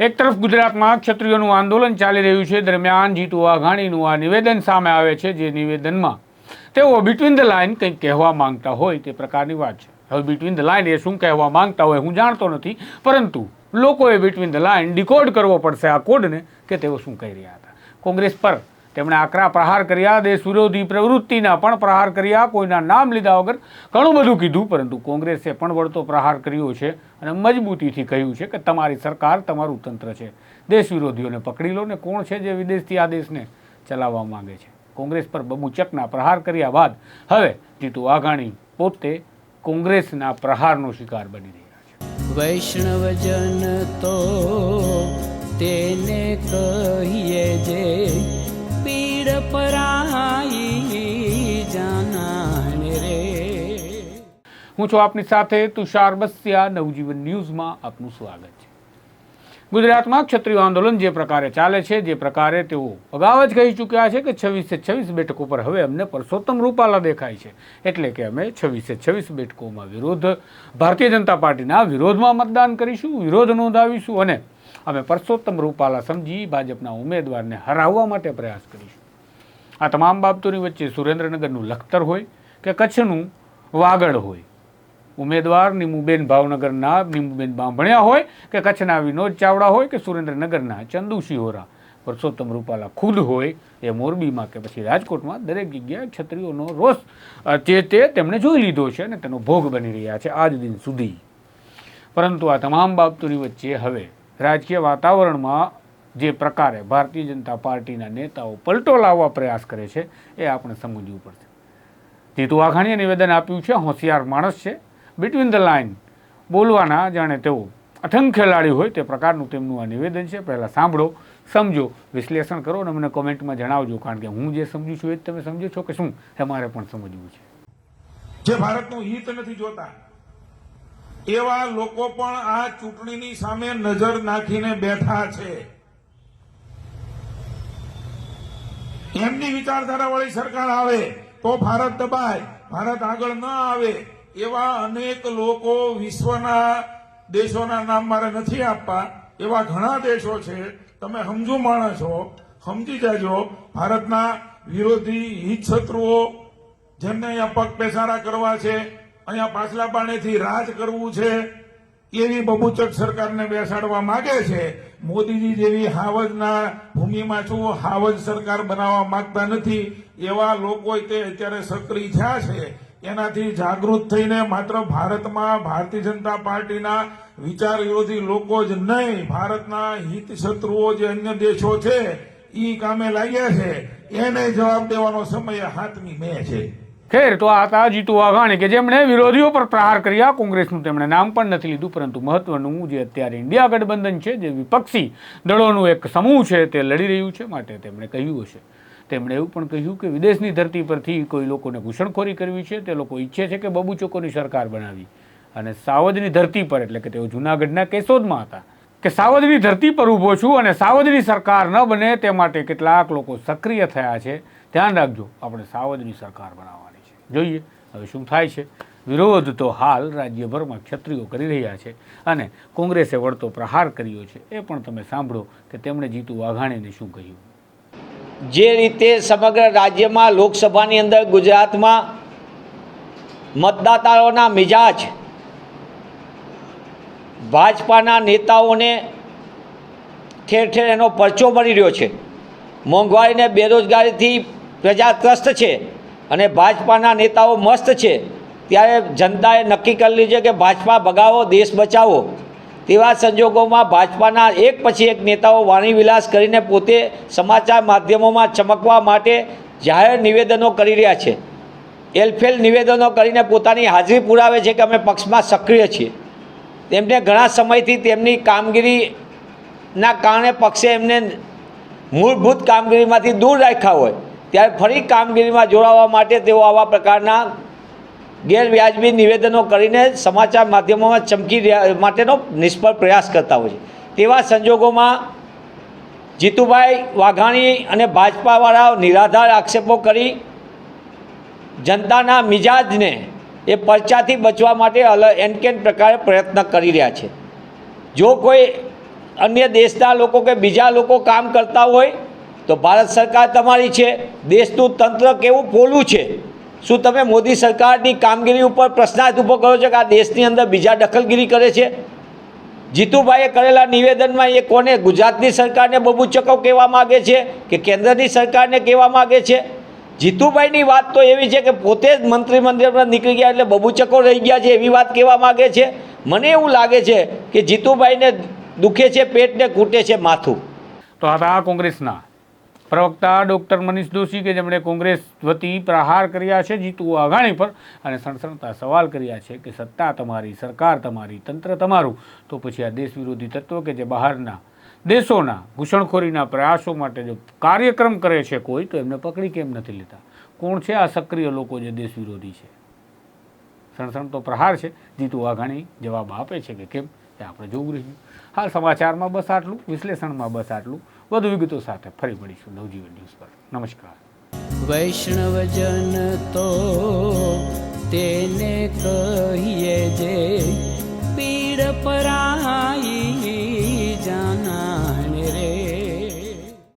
એક તરફ ગુજરાતમાં ક્ષત્રિયોનું આંદોલન ચાલી રહ્યું છે, દરમિયાન જીતુ વાઘાણીનું આ નિવેદન સામે આવે છે જે નિવેદનમાં તેઓ બિટવીન ધ લાઇન કંઈક કહેવા માંગતા હોય તે પ્રકારની વાત છે. હવે બિટવીન ધ લાઇન એ શું કહેવા માંગતા હોય હું જાણતો નથી, પરંતુ લોકોએ બિટવીન ધ લાઇન ડિકોડ કરવો પડશે આ કોડને કે તેઓ શું કહી રહ્યા હતા. કોંગ્રેસ પર તેમણે આકરા પ્રહાર કર્યા દેશ વિરોધી પ્રવૃત્તિના પણ પ્રહાર કર્યા, કોઈના નામ લીધા વગર ઘણું બધું કીધું, પરંતુ કોંગ્રેસે પણ વળતો પ્રહાર કર્યો છે અને મજબૂતીથી કહ્યું છે કે તમારી સરકાર તમારું તંત્ર છે. દેશ વિરોધીઓને પકડી લો ને કોણ છે જે વિદેશથી આ દેશને ચલાવવા માંગે છે? કોંગ્રેસ પર બબુચકના પ્રહાર કર્યા બાદ હવે જીતુ વાઘાણી પોતે કોંગ્રેસના પ્રહારનો શિકાર બની રહ્યા છે. વૈષ્ણવજન તો તેને કહીએ જે હું છું આપની સાથે તુષાર બસિયા, નવજીવન ન્યૂઝમાં આપનું સ્વાગત છે. ગુજરાતમાં ક્ષત્રિય આંદોલન જે પ્રકારે ચાલે છે, જે પ્રકારે તેઓ અગાઉ જ કહી ચૂક્યા છે કે છવ્વીસે છવ્વીસ બેઠકો પર હવે અમને પરસોત્તમ રૂપાલા દેખાય છે. એટલે કે અમે છવ્વીસે છવ્વીસ બેઠકોમાં વિરોધ, ભારતીય જનતા પાર્ટીના વિરોધમાં મતદાન કરીશું, વિરોધ નોંધાવીશું અને અમે પરસોત્તમ રૂપાલા સમજી ભાજપના ઉમેદવારને હરાવવા માટે પ્રયાસ કરીશું. આ તમામ બાબતોની વચ્ચે સુરેન્દ્રનગરનું લખતર હોય કે કચ્છનું વાગડ હોય ઉમેદવાર નિમુબેન ભાવનગરના નિમુબેન બાંભણિયા હોય કે કચ્છના વિનોદ ચાવડા હોય કે સુરેન્દ્રનગરના ચંદુ શિહોરા. પરસોત્તમ રૂપાલા ખુદ હોય એ મોરબીમાં કે પછી રાજકોટમાં દરેક જગ્યાએ ક્ષત્રિયોનો રોષ તે તે તેમણે જોઈ લીધો છે અને તેનો ભોગ બની રહ્યા છે આજ દિન સુધી. પરંતુ આ તમામ બાબતોની વચ્ચે હવે રાજકીય વાતાવરણમાં જે પ્રકારે ભારતીય જનતા પાર્ટીના નેતાઓ પલટો લાવવા પ્રયાસ કરે છે એ આપણે સમજવું પડશે. જીતુ વાઘાણીએ નિવેદન આપ્યું છે, હોશિયાર માણસ છે બિટવીન ધ લાઇન બોલવાના જાણે તેઓ અઠંગ ખેલાડી હોય તે પ્રકારનું તેમનું આ નિવેદન છે. પહેલાં સાંભળો, સમજો, વિશ્લેષણ કરો અને મને કોમેન્ટમાં જણાવજો, કારણ કે હું જે સમજુ છું એ જ તમે સમજો છો કે શું? એ મારે પણ સમજવું છે. જે ભારતનું હિત નથી જોતા, એવા લોકો પણ આ ચૂંટણીની સામે નજર નાખીને બેઠા છે. એમની વિચારધારાવાળી સરકાર આવે તો ભારત દબાય, ભારત આગળ ન આવે. એવા અનેક લોકો વિશ્વના દેશોના નામ મારે નથી આપવા એવા ઘણા દેશો છે, તમે સમજુ માણસ છો સમજી જાજો, ભારતના વિરોધી હિત શત્રુઓ જેમને અહીંયા પગ પેસારા કરવા છે, અહીંયા પાછલા પાણીથી રાજ કરવું છે, એવી બબુચક સરકારને બેસાડવા માંગે છે. મોદીજી જેવી હાવજના ભૂમિમાં છું, હાવજ સરકાર બનાવવા માંગતા નથી, એવા લોકો તે અત્યારે સક્રિય થયા છે. એનાથી જાગૃત થઈને માત્ર ભારતમાં ભારતીય જનતા પાર્ટીના વિચાર વિરોધી લોકો જ નહીં, ભારતના હિત શત્રુઓ જે અન્ય દેશો છે, ઈ કામે લાગ્યા છે. એને જવાબ દેવાનો સમય હાથની મે છે. ખેર, તો આ હતા જીતુ વાઘાણી કે જેમણે વિરોધીઓ પર પ્રહાર કર્યા. કોંગ્રેસનું તેમણે નામ પણ નથી લીધું, પરંતુ મહત્વનું જે અત્યારે ઇન્ડિયા ગઠબંધન છે, જે વિપક્ષી દળોનું એક સમૂહ છે, તે લડી રહ્યું છે, માટે તેમણે કહ્યું હશે. તેમણે એવું પણ કહ્યું કે વિદેશની ધરતી પરથી કોઈ લોકોને ઘૂસણખોરી કરવી છે, તે લોકો ઈચ્છે છે કે બબુચોકોની સરકાર બનાવી. અને સાવધની ધરતી પર, એટલે કે તેઓ જૂનાગઢના કેશોદમાં હતા, કે સાવધની ધરતી પર ઊભો છું અને સાવધની સરકાર ન બને તે માટે કેટલાક લોકો સક્રિય થયા છે. ધ્યાન રાખજો, આપણે સાવધની સરકાર બનાવવાની છે. જોઈએ, હવે શું થાય છે? વિરોધ તો હાલ રાજ્યભરમાં ક્ષત્રિયો કરી રહ્યા છે અને કોંગ્રેસે વળતો પ્રહાર કર્યો છે. એ પણ તમે સાંભળો કે તેમણે જીતુ વાઘાણીને શું કહ્યું? જે રીતે સમગ્ર રાજ્યમાં લોકસભાની અંદર ગુજરાતમાં મતદાતાઓના મિજાજ, ભાજપાના નેતાઓને ઠેર ઠેર એનો પરચો મળી રહ્યો છે. મોંઘવારીને બેરોજગારીથી પ્રજા ત્રસ્ત છે અને ભાજપાના નેતાઓ મસ્ત છે, ત્યારે જનતાએ નક્કી કરી છે કે ભાજપા ભગાવો, દેશ બચાવો. તેવા સંજોગોમાં ભાજપાના એક પછી એક નેતાઓ વાણીવિલાસ કરીને પોતે સમાચાર માધ્યમોમાં ચમકવા માટે જાહેર નિવેદનો કરી રહ્યા છે. એલફેલ નિવેદનો કરીને પોતાની હાજરી પુરાવે છે કે અમે પક્ષમાં સક્રિય છીએ. તેમને ઘણા સમયથી તેમની કામગીરીના કારણે પક્ષે એમને મૂળભૂત કામગીરીમાંથી દૂર રાખ્યા હોય. ત્યારે ફરી કામગીરીમાં જોડાવા માટે તેઓ આવા પ્રકારના ગેરવ્યાજબી નિવેદનો કરીને સમાચાર માધ્યમોમાં ચમકી માટેનો નિષ્ફળ પ્રયાસ કરતા હોય છે. તેવા સંજોગોમાં જીતુભાઈ વાઘાણી અને ભાજપાવાળા નિરાધાર આક્ષેપો કરી જનતાના મિજાજને એ પરચાથી બચવા માટે એનકેન પ્રકારે પ્રયત્ન કરી રહ્યા છે. જો કોઈ અન્ય દેશના લોકો કે બીજા લોકો કામ કરતા હોય તો ભારત સરકાર તમારી છે. દેશનું તંત્ર કેવું પોલું છે? શું તમે મોદી સરકારની કામગીરી ઉપર પ્રશ્નાર્થ ઊભો કરો છો કે આ દેશની અંદર બીજા દખલગીરી કરે છે? જીતુભાઈએ કરેલા નિવેદનમાં એ કોને ગુજરાતની સરકારને બબુચકો કહેવા માગે છે કે કેન્દ્રની સરકારને કહેવા માગે છે? જીતુભાઈની વાત તો એવી છે કે પોતે જ મંત્રીમંડળમાં નીકળી ગયા એટલે બબુચકો રહી ગયા છે એવી વાત કહેવા માગે છે. મને એવું લાગે છે કે જીતુભાઈને દુખે છે, પેટને કૂટે છે માથું. તો હવે આ કોંગ્રેસના પ્રવક્તા ડોક્ટર મનીષ દોશી કે જેમણે કોંગ્રેસ વતી પ્રહાર કર્યા છે જીતુ વાઘાણી પર અને સણસણતા સવાલ કર્યા છે કે સત્તા તમારી, સરકાર તમારી, તંત્ર તમારું, તો પછી આ દેશ વિરોધી તત્વો કે જે બહારના દેશોના ઘૂસણખોરીના પ્રયાસો માટે જો કાર્યક્રમ કરે છે કોઈ, તો એમને પકડી કેમ નથી લેતા? કોણ છે આ સક્રિય લોકો જે દેશ વિરોધી છે? સણસણતો પ્રહાર છે જીતુ વાઘાણી જવાબ આપે છે કે કેમ? એ આપણે જોવું રહ્યું હાલ સમાચારમાં બસ આટલું, વિશ્લેષણમાં બસ આટલું. વધુ વિગતો સાથે ફરી મળીશું નવજીવન ન્યૂઝ પર. નમસ્કાર. વૈષ્ણવજન તો તેને કહીએ જે પીડ પરા